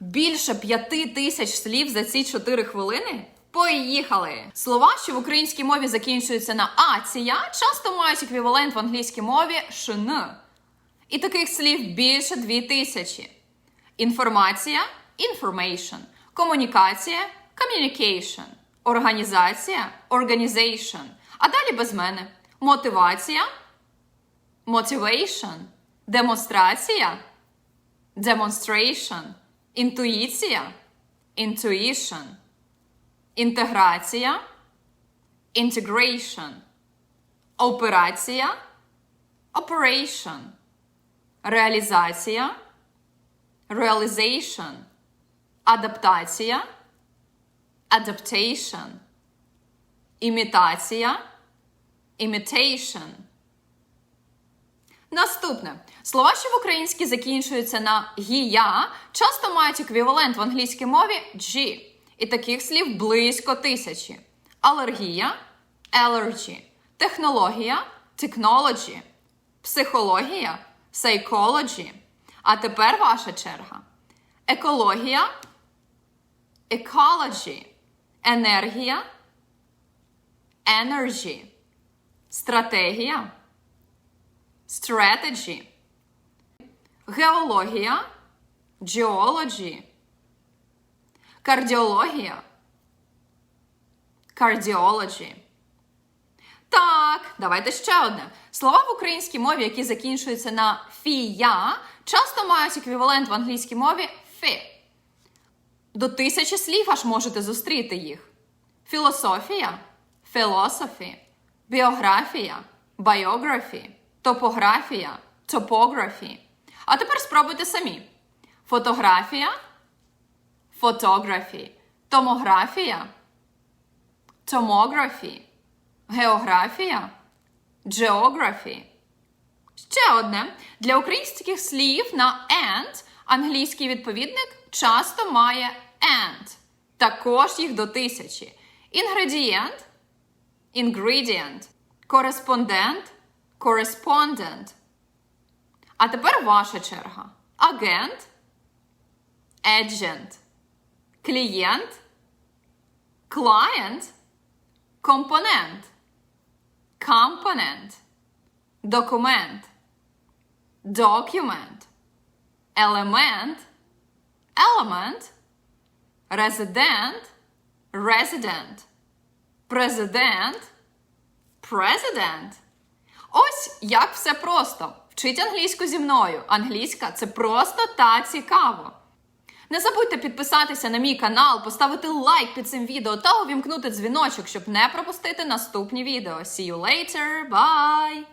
Більше п'яти тисяч слів за ці 4 хвилини? Поїхали! Слова, що в українській мові закінчуються на ація, часто мають еквівалент в англійській мові шн. І таких слів більше дві тисячі. Інформація information, комунікація communication, організація organization. А далі без мене. Мотивація motivation, демонстрація demonstration, інтуїція intuition, інтеграція integration, операція operation, реалізація realization, адаптація adaptation, імітація imitation. Наступне слова, що в українській закінчуються на гія, часто мають еквівалент в англійській мові G. І таких слів близько тисячі: алергія allergy, технологія technology, психологія psychology. А тепер ваша черга. Екологія ecology, енергія energy, стратегія strategy, геологія. Geology, кардіологія. Cardiology. Так, давайте ще одне. Слова в українській мові, які закінчуються на фія, часто мають еквівалент в англійській мові фі. До тисячі слів аж можете зустріти їх: філософія, philosophy, біографія, biography, топографія, topography. А тепер спробуйте самі: фотографія, photography, томографія, tomography, географія, geography. Ще одне. Для українських слів на and англійський відповідник часто має and. Також їх до тисячі. Інгредієнт ingredient, кореспондент correspondent. А тепер ваша черга. Агент agent, клієнт client, компонент component, документ document, елемент element, резидент resident, президент president. Ось як все просто. Вчіть англійську зі мною. Англійська це просто та цікаво. Не забудьте підписатися на мій канал, поставити лайк під цим відео та увімкнути дзвіночок, щоб не пропустити наступні відео. See you later, bye!